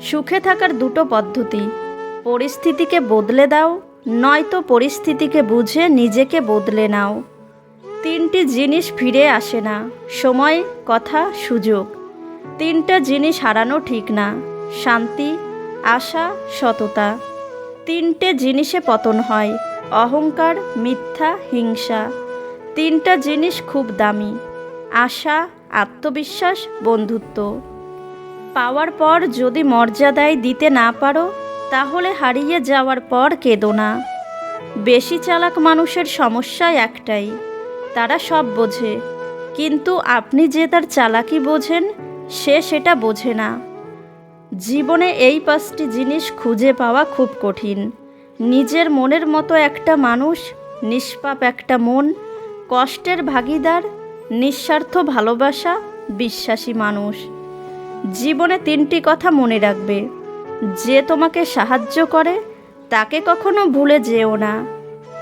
সুখে থাকার দুটো পদ্ধতি। পরিস্থিতিকে বদলে দাও, নয়তো পরিস্থিতিকে বুঝে নিজেকে বদলে নাও। তিনটি জিনিস ফিরে আসে না, সময়, কথা, সুযোগ। তিনটা জিনিস হারানো ঠিক না, শান্তি, আশা, সততা। তিনটে জিনিসে পতন হয়, অহংকার, মিথ্যা, হিংসা। তিনটা জিনিস খুব দামি, আশা, আত্মবিশ্বাস, বন্ধুত্ব। পাওয়ার পর যদি মর্যাদায় দিতে না পারো, তাহলে হারিয়ে যাওয়ার পর কেঁদো না। বেশি চালাক মানুষের সমস্যা একটাই, তারা সব বোঝে। কিন্তু আপনি যে তার চালাকি বোঝেন, সে সেটা বোঝে না। জীবনে এই পাঁচটি জিনিস খুঁজে পাওয়া খুব কঠিন। নিজের মনের মতো একটা মানুষ, নিষ্পাপ একটা মন, কষ্টের ভাগিদার, নিঃস্বার্থ ভালোবাসা, বিশ্বাসী মানুষ। জীবনে তিনটি কথা মনে রাখবে। যে তোমাকে সাহায্য করে, তাকে কখনো ভুলে যেও না।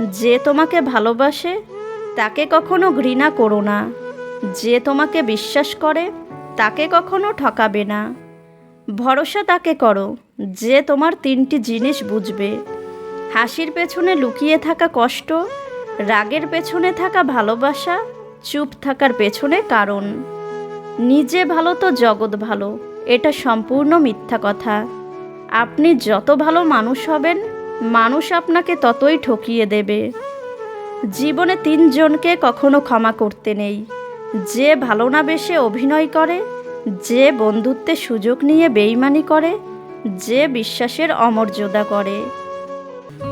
যে তোমাকে ভালোবাসে, তাকে কখনো ঘৃণা করো না। যে তোমাকে বিশ্বাস করে, তাকে কখনো ঠকাবে না। ভরসা তাকে করো যে তোমার তিনটি জিনিস বুঝবে। হাসির পেছনে লুকিয়ে থাকা কষ্ট, রাগের পেছনে থাকা ভালোবাসা, চুপ থাকার পেছনে কারণ। নিজে ভালো তো জগৎ ভালো, এটা সম্পূর্ণ মিথ্যা কথা। আপনি যত ভালো মানুষ হবেন, মানুষ আপনাকে ততই ঠকিয়ে দেবে। জীবনে তিনজনকে কখনো ক্ষমা করতে নেই। যে ভালো না বেশে অভিনয় করে, যে বন্ধুত্বের সুযোগ নিয়ে বেইমানি করে, যে বিশ্বাসের অমর্যাদা করে।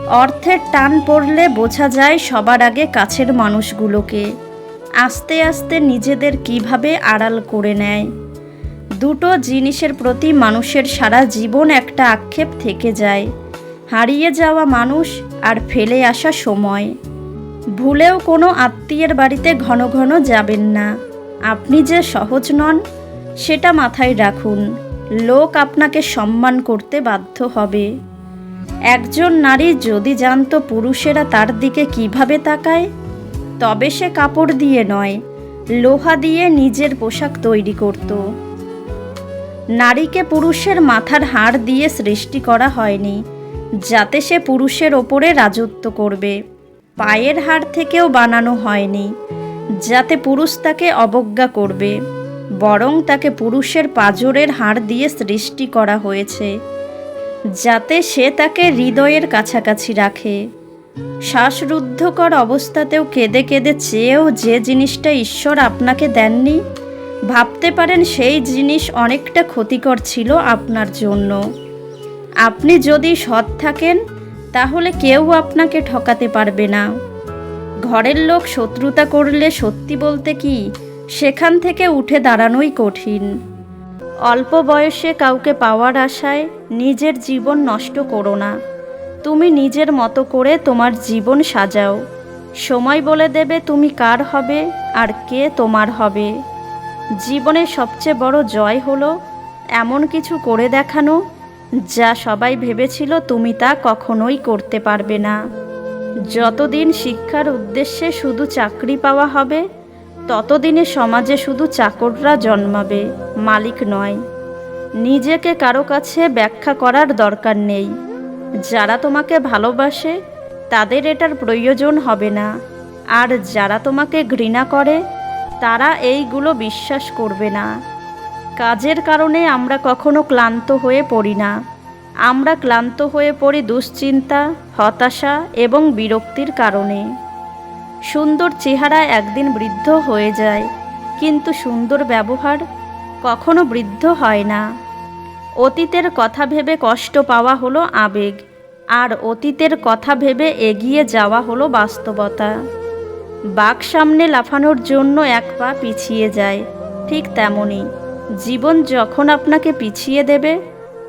অর্থের টান পড়লে বোঝা যায় সবার আগে কাছের মানুষগুলোকে। আস্তে আস্তে নিজেদের কীভাবে আড়াল করে নেয়। দুটো জিনিসের প্রতি মানুষের সারা জীবন একটা আক্ষেপ থেকে যায়। হারিয়ে যাওয়া মানুষ আর ফেলে আসা সময়। ভুলেও কোনো আত্মীয়ের বাড়িতে ঘন ঘন যাবেন না। আপনি যে সহজ নন, সেটা মাথায় রাখুন। লোক আপনাকে সম্মান করতে বাধ্য হবে। একজন নারী যদি জানতো পুরুষেরা তার দিকে কীভাবে তাকায় তবে সে কাপড় দিয়ে নয়, লোহা দিয়ে নিজের পোশাক তৈরি করত। নারীকে পুরুষের মাথার হাড় দিয়ে সৃষ্টি করা হয়নি, যাতে সে পুরুষের ওপরে রাজত্ব করবে। পায়ের হাড় থেকেও বানানো হয়নি, যাতে পুরুষ তাকে অবজ্ঞা করবে, বরং তাকে পুরুষের পাজরের হাড় দিয়ে সৃষ্টি করা হয়েছে, যাতে সে তাকে হৃদয়ের কাছাকাছি রাখে। শ্বাসরুদ্ধকর অবস্থাতেও কেঁদে কেঁদে চেয়েও যে জিনিসটা ঈশ্বর আপনাকে দেননি, ভাবতে পারেন সেই জিনিস অনেকটা ক্ষতিকর ছিল আপনার জন্য। আপনি যদি সৎ থাকেন, তাহলে কেউ আপনাকে ঠকাতে পারবে না। ঘরের লোক শত্রুতা করলে সত্যি বলতে কি, সেখান থেকে উঠে দাঁড়ানোই কঠিন। অল্প বয়সে কাউকে পাওয়ার আশায় নিজের জীবন নষ্ট করো না। তুমি নিজের মতো করে তোমার জীবন সাজাও। সময় বলে দেবে তুমি কার হবে আর কে তোমার হবে। জীবনের সবচেয়ে বড় জয় হলো এমন কিছু করে দেখানো, যা সবাই ভেবেছিল তুমি তা কখনোই করতে পারবে না। যতদিন শিক্ষার উদ্দেশ্যে শুধু চাকরি পাওয়া হবে, ততদিনে সমাজে শুধু চাকররা জন্মাবে, মালিক নয়। নিজেকে কারও কাছে ব্যাখ্যা করার দরকার নেই। যারা তোমাকে ভালোবাসে, তাদের এটার প্রয়োজন হবে না। আর যারা তোমাকে ঘৃণা করে, তারা এইগুলো বিশ্বাস করবে না। কাজের কারণে আমরা কখনো ক্লান্ত হয়ে পড়ি না। আমরা ক্লান্ত হয়ে পড়ি দুশ্চিন্তা, হতাশা এবং বিরক্তির কারণে। সুন্দর চেহারা একদিন বৃদ্ধ হয়ে যায়, কিন্তু সুন্দর ব্যবহার কখনো বৃদ্ধ হয় না। অতীতের কথা ভেবে কষ্ট পাওয়া হলো আবেগ, আর অতীতের কথা ভেবে এগিয়ে যাওয়া হলো বাস্তবতা। বাঘ সামনে লাফানোর জন্য এক পা পিছিয়ে যায়, ঠিক তেমনই। জীবন যখন আপনাকে পিছিয়ে দেবে,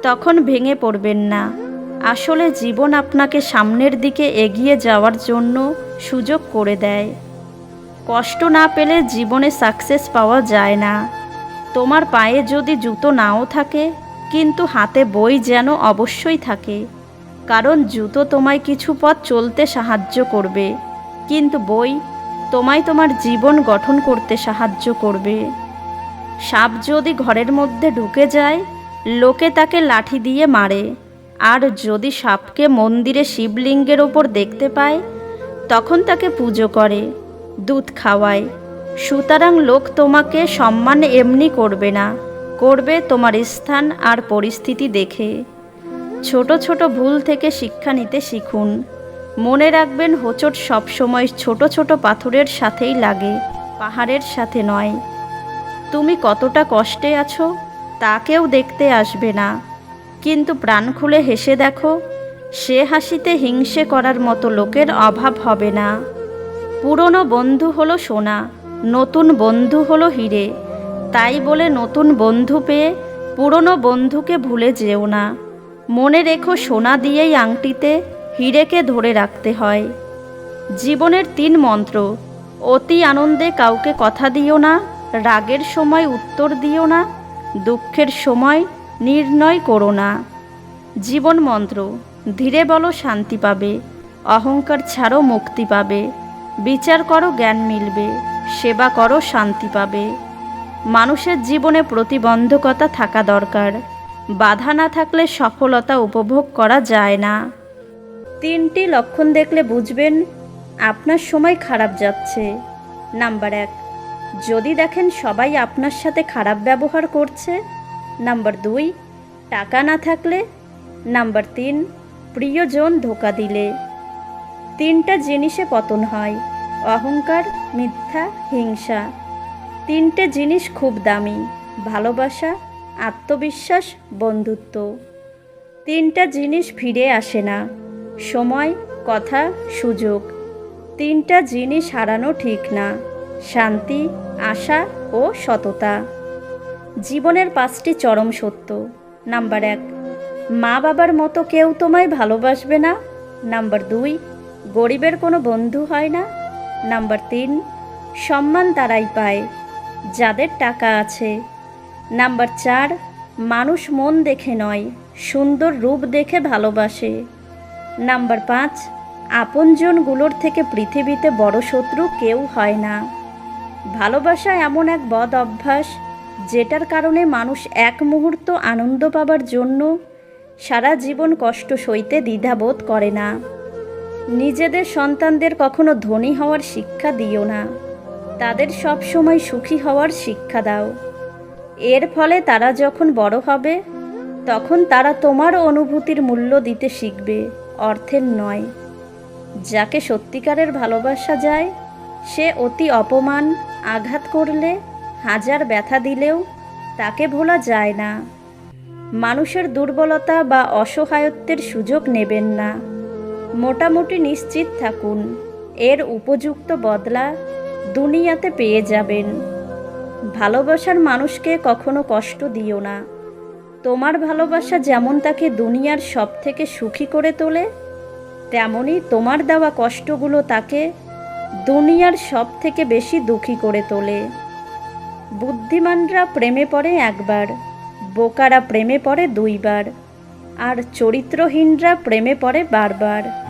তখন ভেঙে পড়বেন না। আসলে জীবন আপনাকে সামনের দিকে এগিয়ে যাওয়ার জন্য সুযোগ করে দেয়। কষ্ট না পেলে জীবনে সাকসেস পাওয়া যায় না। তোমার পায়ে যদি জুতো নাও থাকে কিন্তু হাতে বই যেন অবশ্যই থাকে। কারণ জুতো তোমায় কিছু পথ চলতে সাহায্য করবে। কিন্তু বই তোমায় তোমার জীবন গঠন করতে সাহায্য করবে। সাপ যদি ঘরের মধ্যে ঢুকে যায়, লোকে তাকে লাঠি দিয়ে মারে। আর যদি সাপকে মন্দিরে শিবলিঙ্গের ওপর দেখতে পায়, তখন তাকে পুজো করে, দুধ খাওয়ায়। সুতরাং লোক তোমাকে সম্মান এমনি করবে না। করবে তোমার স্থান আর পরিস্থিতি দেখে। ছোট ছোট ভুল থেকে শিক্ষা নিতে শিখুন। মনে রাখবেন হোঁচট সবসময় ছোট ছোট পাথরের সাথেই লাগে, পাহাড়ের সাথে নয়। তুমি কতটা কষ্টে আছো, তা কেউ দেখতে আসবে না। কিন্তু প্রাণ খুলে হেসে দেখো, সে হাসিতে হিংসে করার মতো লোকের অভাব হবে না। পুরনো বন্ধু হলো সোনা, নতুন বন্ধু হলো হিরে। তাই বলে নতুন বন্ধু পেয়ে পুরনো বন্ধুকে ভুলে যেও না। মনে রেখো সোনা দিয়েই আংটিতে হিরেকে ধরে রাখতে হয়। জীবনের তিন মন্ত্র, অতি আনন্দে কাউকে কথা দিও না, রাগের সময় উত্তর দিও না, দুঃখের সময় নির্ণয় করো না। জীবন মন্ত্র, ধীরে বলো শান্তি পাবে, অহংকার ছাড়ো মুক্তি পাবে, বিচার করো জ্ঞান মিলবে, সেবা করো শান্তি পাবে। মানুষের জীবনে প্রতিবন্ধকতা থাকা দরকার। বাধা না থাকলে সফলতা উপভোগ করা যায় না। তিনটি লক্ষণ দেখলে বুঝবেন, আপনার সময় খারাপ যাচ্ছে। নাম্বার এক, যদি দেখেন সবাই আপনার সাথে খারাপ ব্যবহার করছে। নাম্বার দুই, টাকা না থাকলে। নাম্বার তিন, প্রিয়জন ধোকা দিলে। তিনটা জিনিসে পতন হয়, অহংকার, মিথ্যা, হিংসা। তিনটে জিনিস খুব দামি, ভালোবাসা, আত্মবিশ্বাস, বন্ধুত্ব। তিনটা জিনিস ফিরে আসে না, সময়, কথা, সুযোগ। তিনটা জিনিস হারানো ঠিক না, শান্তি, আশা ও সততা। জীবনের পাঁচটি চরম সত্য। নাম্বার এক, মা বাবার মতো কেউ তোমায় ভালোবাসবে না। নাম্বার দুই, গরিবের কোনো বন্ধু হয় না। নাম্বার তিন, সম্মান তারাই পায়। যাদের টাকা আছে। নাম্বার চার, মানুষ মন দেখে নয়, সুন্দর রূপ দেখে ভালোবাসে। নাম্বার পাঁচ, আপনজনগুলোর থেকে পৃথিবীতে বড় শত্রু কেউ হয় না। ভালোবাসা এমন এক বদ অভ্যাস, যেটার কারণে মানুষ এক মুহূর্ত আনন্দ পাবার জন্য সারা জীবন কষ্ট সইতে দ্বিধাবোধ করে না। নিজেদের সন্তানদের কখনো ধনী হওয়ার শিক্ষা দিও না। তাদের সব সময় সুখী হওয়ার শিক্ষা দাও। এর ফলে তারা যখন বড় হবে, তখন তারা তোমার অনুভূতির মূল্য দিতে শিখবে, অর্থের নয়। যাকে সত্যিকারের ভালোবাসা যায়, সে অতি অপমান, আঘাত করলে, হাজার ব্যথা দিলেও তাকে ভোলা যায় না। মানুষের দুর্বলতা বা অসহায়ত্বের সুযোগ নেবেন না। মোটামুটি নিশ্চিত থাকুন, এর উপযুক্ত বদলা দুনিয়াতে পেয়ে যাবেন। ভালোবাসার মানুষকে কখনো কষ্ট দিও না। তোমার ভালোবাসা যেমন তাকে দুনিয়ার সব থেকে সুখী করে তোলে, তেমনই তোমার দেওয়া কষ্টগুলো তাকে দুনিয়ার সব থেকে বেশি দুঃখী করে তোলে। বুদ্ধিমানরা প্রেমে পড়ে একবার, বোকারা প্রেমে পড়ে দুইবার, আর চরিত্রহীনরা প্রেমে পড়ে বারবার।